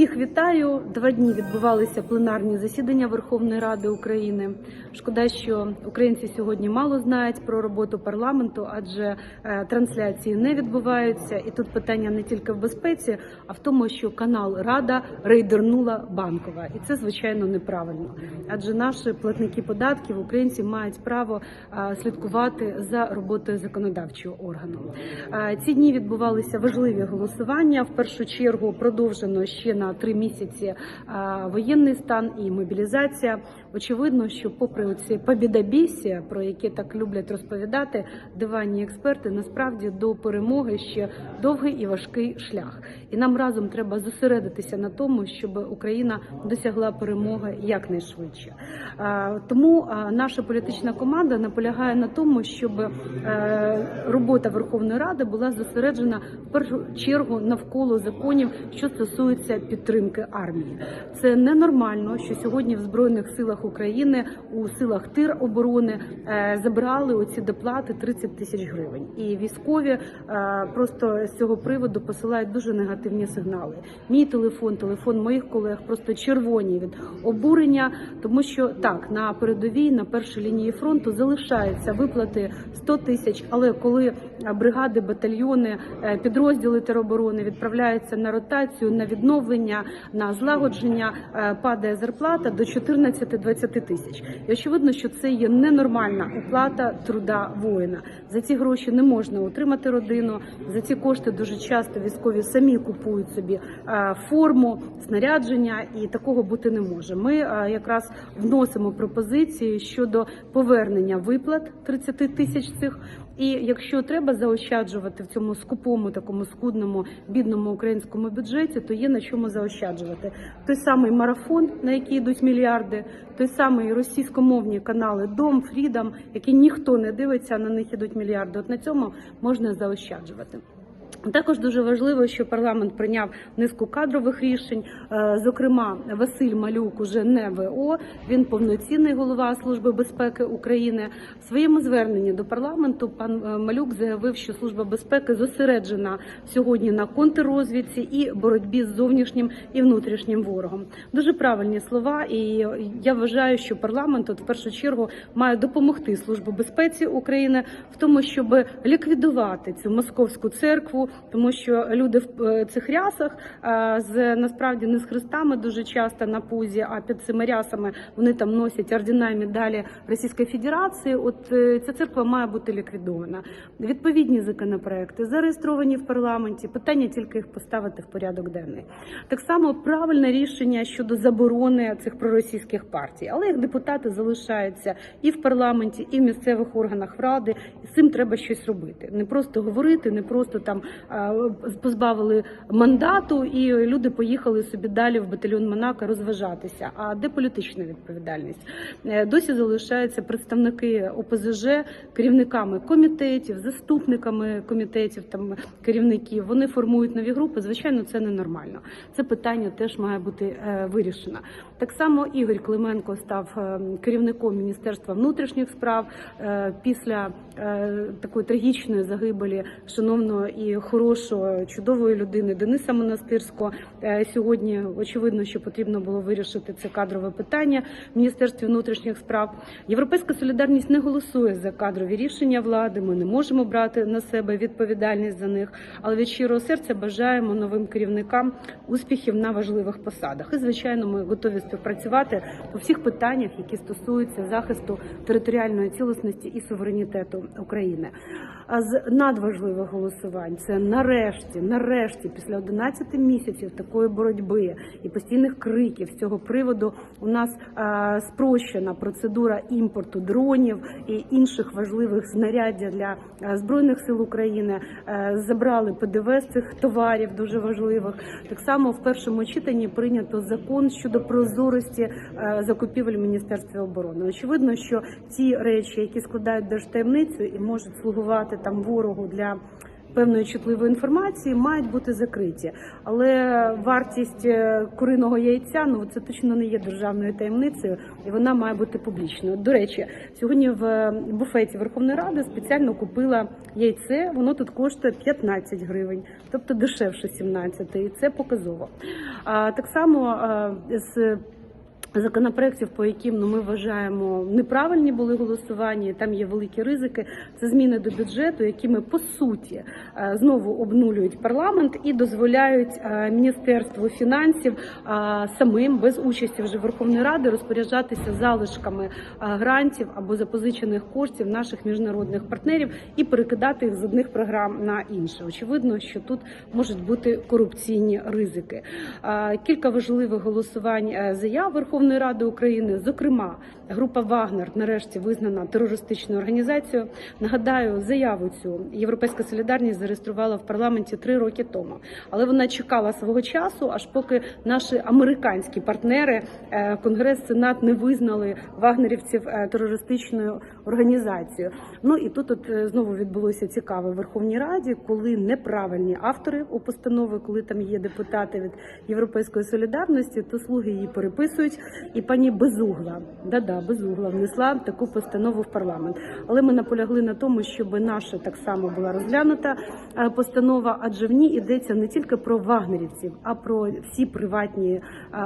Всіх вітаю. Два дні відбувалися пленарні засідання Верховної Ради України. Шкода, що українці сьогодні мало знають про роботу парламенту, адже е, трансляції не відбуваються. І тут питання не тільки в безпеці, а в тому, що канал Рада рейдернула банкова, і це звичайно неправильно. Адже наші платники податків, українці, мають право е, слідкувати за роботою законодавчого органу. Е, Ці дні відбувалися важливі голосування. В першу чергу продовжено ще на три місяці воєнний стан і мобілізація. Очевидно, що попри ці побідобісія, про які так люблять розповідати диванні експерти, насправді до перемоги ще довгий і важкий шлях. І нам разом треба зосередитися на тому, щоб Україна досягла перемоги якнайшвидше. Тому наша політична команда наполягає на тому, щоб е, робота Верховної Ради була зосереджена в першу чергу навколо законів, що стосуються підтримки армії. Це ненормально, що сьогодні в збройних силах України у силах тир оборони е, забрали оці доплати 30 тисяч гривень. І військові е, просто з цього приводу посилають дуже негативні сигнали. Мій телефон, телефон моїх колег просто червоні від обурення, тому що так на передовій, на першій лінії фронту залишаються виплати 100 тисяч. Але коли е, бригади, батальйони, підрозділи тероборони відправляються на ротацію, на відновлення, на злагодження, падає зарплата до 14-20 тисяч. І очевидно, що це є ненормальна оплата труда воїна. За ці гроші не можна утримати родину. За ці кошти дуже часто військові самі купують собі е, форму, снарядження, і такого бути не може. Ми е, якраз вносимо пропозиції щодо повернення виплат 30 тисяч цих. І якщо треба заощаджувати в цьому скупому, такому скудному, бідному українському бюджеті, то є на чому заощаджувати. Той самий марафон, на який йдуть мільярди, той самий російськомовні канали Дом, Фрідом, які ніхто не дивиться, а на них ідуть мільярди. От на цьому можна заощаджувати. Також дуже важливо, що парламент прийняв низку кадрових рішень. Е, Зокрема, Василь Малюк уже не ВО, він повноцінний голова Служби безпеки України. В своєму зверненні до парламенту пан е, Малюк заявив, що служба безпеки зосереджена сьогодні на контррозвідці і боротьбі з зовнішнім і внутрішнім ворогом. Дуже правильні слова, і я вважаю, що парламент от в першу чергу має допомогти службі безпеці України в тому, щоб ліквідувати цю московську церкву, тому що люди в е, цих рясах е, з насправді не з хрестами дуже часто на пузі, а під цими рясами вони там носять ордена і медалі Російської Федерації. От е, ця церква має бути ліквідована. Відповідні законопроекти зареєстровані в парламенті. Питання тільки їх поставити в порядок денний. Так само правильне рішення щодо заборони цих проросійських партій, але їх депутати залишаються і в парламенті, і в місцевих органах ради. І з цим треба щось робити. Не просто говорити, не просто там позбавили мандату, і люди поїхали собі далі в батальйон Монако розважатися. А де політична відповідальність? Е, Досі залишаються представники ОПЗЖ керівниками комітетів, заступниками комітетів, там керівників. Вони формують нові групи. Звичайно, це ненормально. Це питання теж має бути е, вирішено. Так само Ігор Клименко став е, керівником Міністерства внутрішніх справ е, після е, такої трагічної загибелі шановного і хорошого, чудової людини Дениса Монастирського. Е, Сьогодні очевидно, що потрібно було вирішити це кадрове питання в Міністерстві внутрішніх справ. Європейська солідарність не голосує за кадрові рішення влади. Ми не можемо брати на себе відповідальність за них, але від щирого серця бажаємо новим керівникам успіхів на важливих посадах. І звичайно, ми готові співпрацювати по всіх питаннях, які стосуються захисту територіальної цілісності і суверенітету України. А з надважливих голосувань це нарешті, нарешті, після 11 місяців такої боротьби і постійних криків з цього приводу у нас спрощена процедура імпорту дронів і інших важливих знаряддя для збройних сил України. Забрали ПДВ з цих товарів дуже важливих. Так само в першому читанні прийнято закон щодо прозорості закупівель в Міністерстві оборони. Очевидно, що ті речі, які складають держтаємницю і можуть слугувати там ворогу для певної чутливої інформації мають бути закриті. Але вартість е, куриного яйця ну це точно не є державною таємницею, і вона має бути публічною. До речі, сьогодні в буфеті Верховної Ради спеціально купила яйце. Воно тут коштує 15 гривень, тобто дешевше 17, і це показово. А так само а, з Законопроєктів, по яким ну ми вважаємо неправильні були голосування, там є великі ризики. Це зміни до бюджету, якими по суті е, знову обнулюють парламент і дозволяють е, міністерству фінансів е, самим без участі вже Верховної Ради розпоряджатися залишками грантів або запозичених коштів наших міжнародних партнерів і перекидати їх з одних програм на інші. Очевидно, що тут можуть бути корупційні ризики. Кілька важливих голосувань заяв Верховної Ради України, зокрема, група Вагнер нарешті визнана терористичною організацією. Нагадаю, заяву цю Європейська солідарність зареєструвала в парламенті три роки тому, але вона чекала свого часу, аж поки наші американські партнери, е, Конгрес, Сенат не визнали вагнерівців е, терористичною організацією. Ну і тут от е, знову відбулося цікаве в Верховній Раді, коли неправильні автори у постанови, коли там є депутати від Європейської солідарності, то слуги її переписують. І пані Безугла, да-да, Безугла внесла таку постанову в парламент. Але ми наполягли на тому, щоб наша так само була розглянута е, постанова, адже в ній йдеться не тільки про вагнерівців, а про всі приватні е,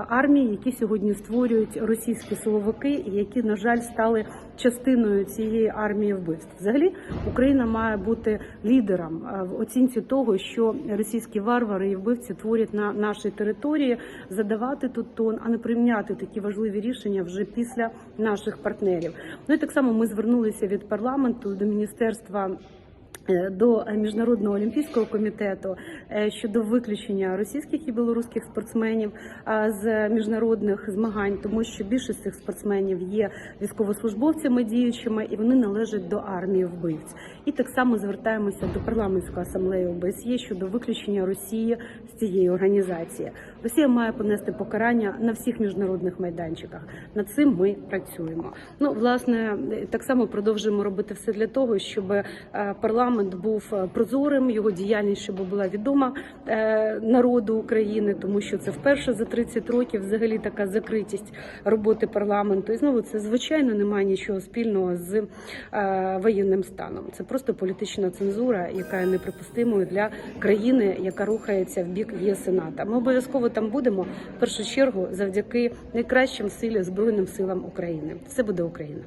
армії, які сьогодні створюють російські силовики, і які, на жаль, стали частиною цієї армії вбивств. Взагалі, Україна має бути лідером е, в оцінці того, що російські варвари і вбивці творять на нашій території, задавати тут тон, а не прийняти такі важливі рішення вже після наших партнерів. Ну і так само ми звернулися від парламенту до міністерства. Е, До міжнародного олімпійського комітету е, щодо виключення російських і білоруських спортсменів з міжнародних змагань, тому що більшість цих спортсменів є військовослужбовцями діючими і вони належать до армії вбивць. І так само звертаємося до парламентської асамблеї ОБСЄ щодо виключення Росії з цієї організації. Росія має понести покарання на всіх міжнародних майданчиках. Над цим ми працюємо. Ну власне так само продовжуємо робити все для того, щоб е, парламент був е, прозорим, його діяльність щоб була відома е, народу України, тому що це вперше за 30 років взагалі така закритість роботи парламенту. І знову це звичайно немає нічого спільного з е, воєнним станом. Це просто політична цензура, яка є неприпустимою для країни, яка рухається в бік Єсената. Ми обов'язково там будемо в першу чергу завдяки найкращим силі збройним силам України. Все буде Україна.